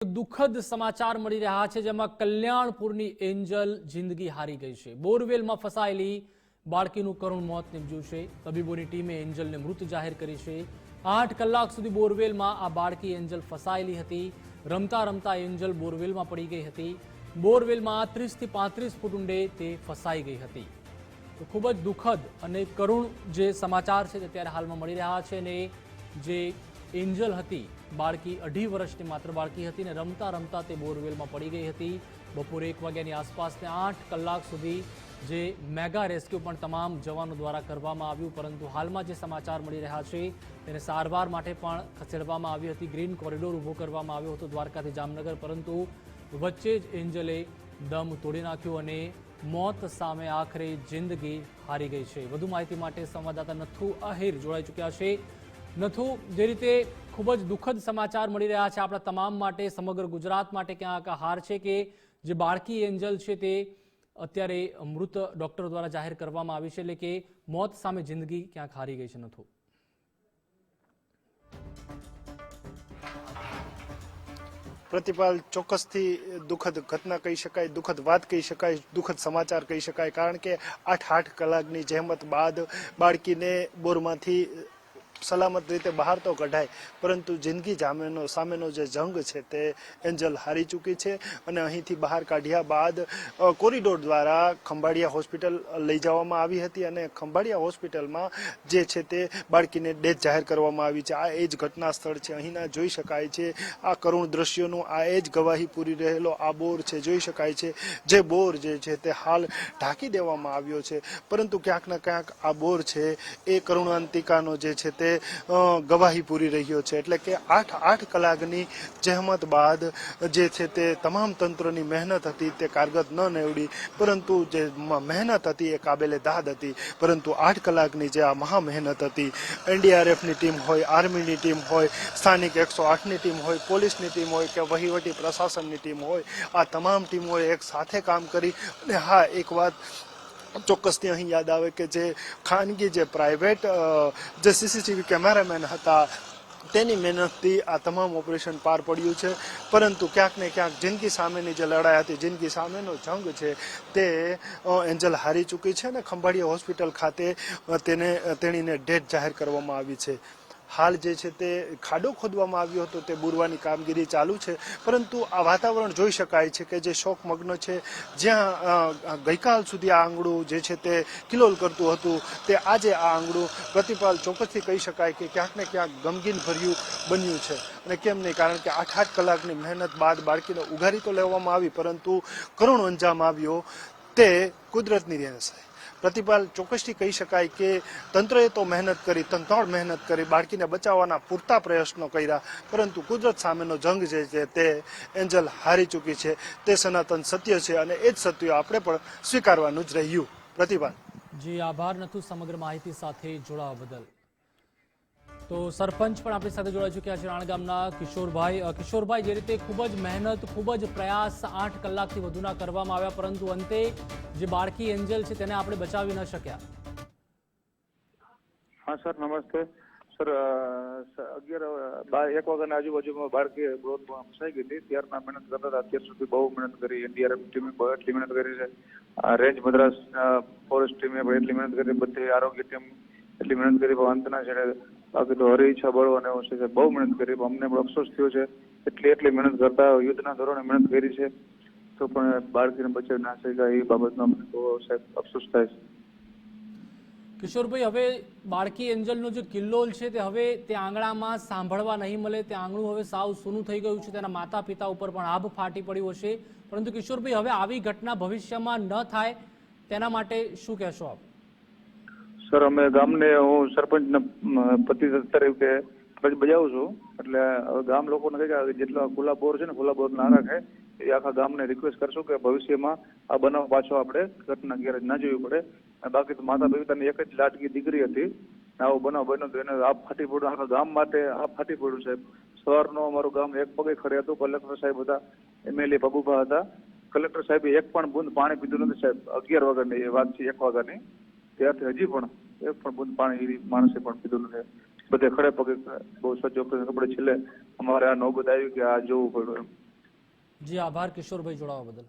દુઃખદ સમાચાર મળી રહ્યા છે, જેમાં કલ્યાણપુરની એન્જલ જિંદગી હારી ગઈ છે. બોરવેલમાં ફસાયેલી બાળકીનું કરુણ મોત નિપજ્યું છે. તબીબોની ટીમે એન્જલને મૃત જાહેર કરી છે. આઠ કલાક સુધી બોરવેલમાં આ બાળકી એન્જલ ફસાયેલી હતી. રમતા રમતા એન્જલ બોરવેલમાં પડી ગઈ હતી. બોરવેલમાં ત્રીસથી પાંત્રીસ ફૂટ ઊંડે તે ફસાઈ ગઈ હતી. તો ખૂબ જ દુઃખદ અને કરુણ જે સમાચાર છે તે અત્યારે હાલમાં મળી રહ્યા છે અને જે એન્જલ હતી. બાળકી અઢી વર્ષની માત્ર બાળકી હતી ને રમતા રમતા તે બોરવેલમાં પડી ગઈ હતી. બપોરે એક વાગ્યાની આસપાસને આઠ કલાક સુધી જે મેગા રેસ્ક્યુ પણ તમામ જવાનો દ્વારા કરવામાં આવ્યું, પરંતુ હાલમાં જે સમાચાર મળી રહ્યા છે, તેને સારવાર માટે પણ ખસેડવામાં આવી હતી. ગ્રીન કોરિડોર ઊભો કરવામાં આવ્યો હતો દ્વારકાથી જામનગર, પરંતુ વચ્ચે જ એન્જલે દમ તોડી નાખ્યો અને મોત સામે આખરે જિંદગી હારી ગઈ છે. વધુ માહિતી માટે સંવાદદાતા નથુ આહિર જોડાઈ ચૂક્યા છે. નથુ, જે રીતે ખૂબ જ દુઃખદ સમાચાર મળી રહ્યા છે આપણા તમામ માટે, સમગ્ર ગુજરાત માટે ક્યાંક હાર છે કે જે બાળકી એન્જલ છે તે અત્યારે મૃત ડોક્ટર દ્વારા જાહેર કરવામાં આવી છે, એટલે કે મોત સામે જિંદગી ક્યાંક હારી ગઈ છે, નથુ? પ્રતિપાલ ચોક્કસથી દુઃખદ ઘટના કહી શકાય, દુઃખદ વાત કહી શકાય, દુઃખદ સમાચાર કહી શકાય, કારણ કે આઠ આઠ કલાકની જહેમત બાદ બાળકીને બોરમાંથી સલામત રીતે બહાર તો કઢાય, પરંતુ જિંદગી જામેનો, સામેનો જે જંગ છે તે એન્જલ હારી ચૂકી છે અને અહીંથી બહાર કાઢ્યા બાદ કોરિડોર દ્વારા ખંભાળિયા હોસ્પિટલ લઈ જવામાં આવી હતી અને ખંભાળિયા હોસ્પિટલમાં જે છે તે બાળકીને ડેથ જાહેર કરવામાં આવી છે. આ એ જ ઘટના સ્થળ છે. અહીંના જોઈ શકાય છે, આ કરુણ દ્રશ્યોનું આ એ જ ગવાહી પૂરી રહેલો આ બોર છે. જોઈ શકાય છે, જે બોર જે છે તે હાલ ઢાંકી દેવામાં આવ્યો છે. પરંતુ ક્યાંક ને ક્યાંક આ બોર છે એ કરુણાંતિકાનો જે છે તે અ, ગવાહી પૂરી રહ્યો છે. એટલે કે આઠ આઠ કલાકની જહેમત બાદ જે છે તે તમામ તંત્રની મહેનત હતી તે કારગત ન નીવડી. પરંતુ જે મહેનત હતી એ કાબેલે દાદ હતી. પરંતુ આઠ કલાકની જે આ મહા મહેનત હતી એનડીઆરએફની ટીમ હોય આર્મીની ટીમ હોય સ્થાનિક એકસો આઠની ટીમ હોય પોલીસની ટીમ હોય કે વહીવટી પ્રશાસનની ટીમ હોય આ તમામ ટીમોએ એક સાથે કામ કરી. અને હા એક વાત ચોક્કસથી અહીં યાદ આવે કે જે ખાનગી જે પ્રાઇવેટ જે સીસીટીવી કેમેરામેન હતા, તેની મહેનતથી આ તમામ ઓપરેશન પાર પડ્યું છે. પરંતુ ક્યાંક ને ક્યાંક જિંદગી સામેની જે લડાઈ હતી, જિંદગી સામેનો જંગ છે, તે એન્જલ હારી ચૂકી છે અને ખંભાળીયા હોસ્પિટલ ખાતે તેને તેણીને ડેટ જાહેર કરવામાં આવી છે. હાલ જે છે તે ખાડો ખોદવામાં આવ્યો હતો, તે બુરવાની કામગીરી ચાલુ છે. પરંતુ આ વાતાવરણ જોઈ શકાય છે કે જે શોકમગ્ન છે, જ્યાં ગઈકાલ સુધી આ આંગણું જે છે તે કિલોલ કરતું હતું, તે આજે આ આંગણું પ્રતિપાલ ચોક્કસથી કહી શકાય કે ક્યાંક ને ક્યાંક ગમગીન ભર્યું બન્યું છે. અને કેમ નહીં, કારણ કે આઠ આઠ કલાકની મહેનત બાદ બાળકીને ઉઘારી તો લેવામાં આવી, પરંતુ કરુણ અંજામ આવ્યો તે કુદરતની રહેશે પ્રતિપાલ ચોક્કસથી કહી શકાય કે તંત્રએ તો મહેનત કરી તંતોડ મહેનત કરી, બાળકીને બચાવવાના પૂરતા પ્રયત્નો કર્યા. પરંતુ કુદરત સામેનો જંગ જે છે તે એન્જલ હારી ચૂકી છે. તે સનાતન સત્ય છે અને એ જ સત્ય આપણે પણ સ્વીકારવાનું જ રહ્યું. પ્રતિપાલ. જી, આભાર. નથુ સમગ્ર માહિતી સાથે જોડાવા બદલ. તો સરપંચ પણ આપણી સાથે જોડાઈ ચૂક્યા છે રાણગામના કિશોરભાઈ. કિશોરભાઈ, જે રીતે ખૂબ જ મહેનત, ખૂબ જ પ્રયાસ આઠ કલાકથી વધુના કરવામાં આવ્યા, પરંતુ અંતે જે બાળકી એન્જલ છે તેને આપણે બચાવી ન શક્યા. હા, સર, નમસ્તે. સર અગિયાર એક વાગ્યાના આજુબાજુમાં બાળકી બ્રોડમાં ફસાઈ ગઈ હતી. ત્યારના મહેનત કરતા હતા. અત્યાર સુધી બહુ મહેનત કરી. એનડીઆરએફ ટીમે એટલી મહેનત કરી છે. રેન્જ મદ્રાસ ફોરેસ્ટ ટીમે એટલી મહેનત કરી. બધી આરોગ્ય ટીમ એટલી મહેનત કરી. પણ અંતના છેડે બાકી તો હરી ઈચ્છા બળવો અને એવું છે કે બહુ મહેનત કરી અમને પણ અફસોસ થયો છે. એટલી એટલી મહેનત કરતા યુદ્ધના ધોરણે મહેનત કરી છે. તો પણ બાળકીને બચાવી ના શક્યા, એ બાબતનો અમને બહુ સાહેબ અફસોસ થાય છે. કિશોરભાઈ, હવે બાળકી એન્જલનો જે કિલ્લોલ છે તે હવે તે આંગણામાં સાંભળવા નહીં મળે, તે આંગણું હવે સાવ સૂનું થઈ ગયું છે, તેના માતા પિતા ઉપર પણ આભ ફાટી પડ્યું હશે. પરંતુ કિશોરભાઈ, હવે આવી ઘટના ભવિષ્યમાં ન થાય, તેના માટે શું કહેશો આપ? સર, અમે ગામને હું સરપંચના પતિ તરીકે ફરજ બજાવું છું. એટલે હવે ગામ લોકોને કહે જેટલા ખુલ્લા બોર છે ને, ખુલ્લા બોર ના રાખે, એ આખા ગામને રિક્વેસ્ટ કરશું કે ભવિષ્યમાં આ બનાવ પાછો આપણે ઘટના ઘેર ના જોવી પડે. બાકી તો માતા પિતાની એક જ લાટકી દીકરી હતી. આવો બનાવ બન્યો તો એને આપ ફાટી પડ્યું. આખા ગામ માટે આપ ફાટી પડ્યું સાહેબ. સવારનો અમારું ગામ એક પગે ખડે હતું. કલેક્ટર સાહેબ હતા, એમએલએ પબુભા હતા. કલેક્ટર સાહેબે એક પણ બૂંદ પાણી પીધું નથી સાહેબ. અગિયાર વાગ્યાની એ વાત છે, એક વાગ્યાની. ત્યારથી હજી પણ એક પણ બુંદ પાણી એ માણસે પણ પીધું નથી. બધે ખડે પગે બહુ સ્વચ્છ ઓપરેશન કપડે છેલ્લે અમારે આ નોબત આવી કે આ જોવું પડ્યું એમ. જી, આભાર કિશોરભાઈ જોડાવા બદલ.